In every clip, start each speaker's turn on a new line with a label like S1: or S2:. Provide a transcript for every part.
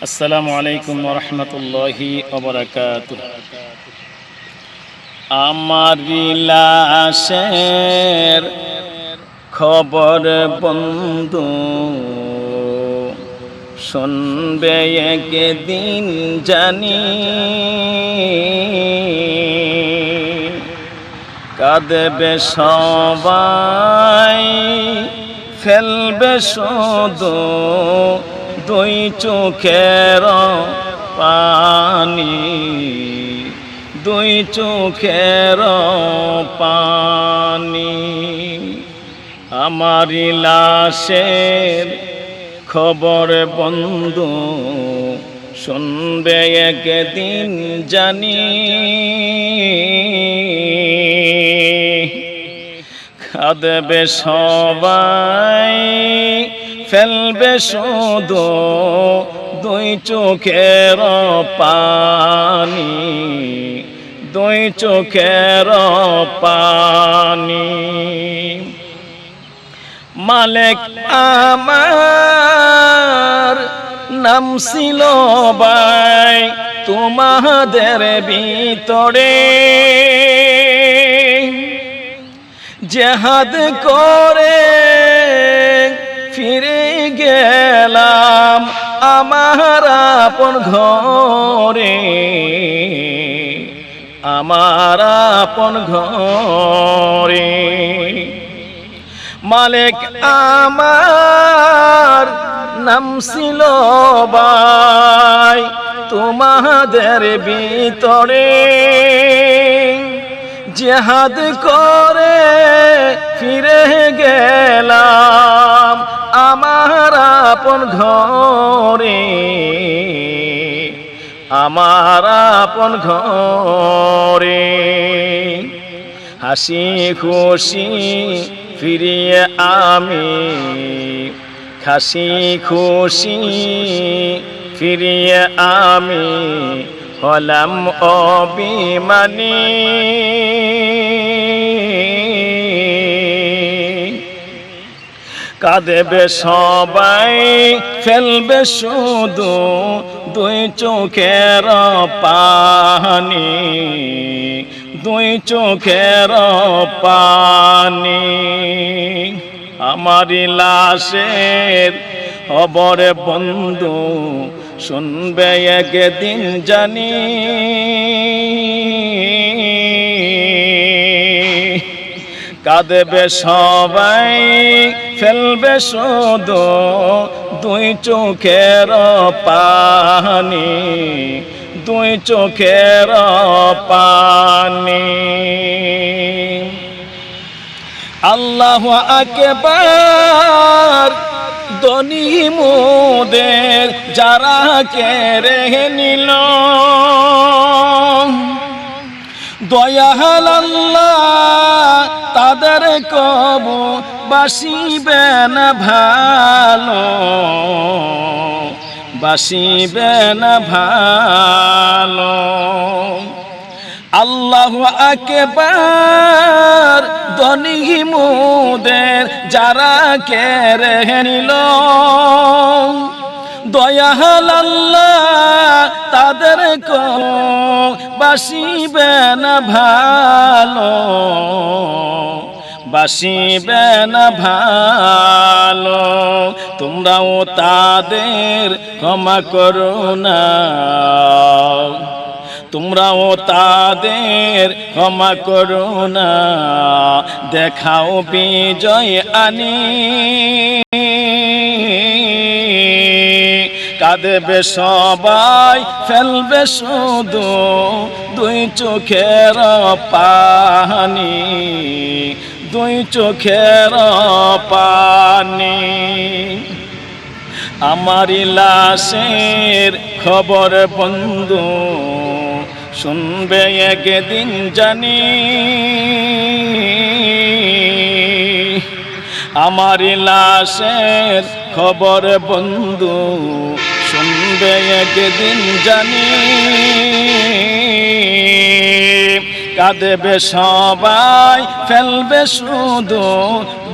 S1: আসসালামু আলাইকুম রহমতুল্লাহি আমার লাশের খবর বন্ধু শুনবে একদিন জানি। কাঁদবে সবাই ফেলবে শুধু দুই চোখের পানি, দুই চোখের পানি। আমার লাশের খবর বন্ধু শুনবে একদিন জানি। খাদবে সবাই ফেলবে শুধু দুই চোখের পানি, দুই চোখের পানি। মালিক আমার নাম ছিল বাই, তোমাদের ভিতরে। জেহাদ করে ফিরে গেলাম আমার আপন ঘরে। আমার আপন ঘরে। মালিক আমার নাম ছিল বাই, তোমাদের ভিতরে। জেহাদ করে ফিরে গেলাম। আপন ঘরে, আমার আপন ঘরে। হাসি খুশি ফিরিয়ে আমি খাসি খুশি ফিরিয়ে আমি হলাম অবিমানী কাঁদেবে সবাই, ফেলবে শুধু দুই চোখের পানি, দুই চোখের পানি। আমার লাশের অবরে বন্ধু শুনবে একদিন জানি। কাঁদবে সবাই, ফেলবে শুধু দুই চোখের পানি, দুই চোখের পানি। আল্লাহ আকবার দনি মোদের যারা কেড়ে নিল। দয়াল আল্লাহ কব বাসিবে না ভালো, বাসিবে না ভালো। আল্লাহ আকবার দনি মুদের যারা কেড়ে নিল। দয়াল আল্লাহ তাদের বাসিবে না ভালো। বাসিবে না ভালো। তোমরাও তাদের ক্ষমা করো না। তোমরাও তাদের ক্ষমা করো না। দেখাও বিজয় আনি। কাঁদবে সবাই, ফেলবে শুধু দুই চোখের পানি। দুই চোখের পানি। আমারি লাশের খবর বন্ধু, শুনবে একদিন জানি। আমার লাশের খবর বন্ধু, শুনবে একদিন জানি। কাঁদেবে সবাই ফেলবে শুধু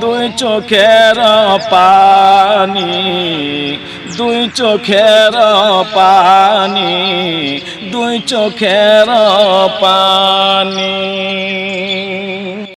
S1: দুই চোখের পানি দুই চোখের পানি দুই চোখের পানি।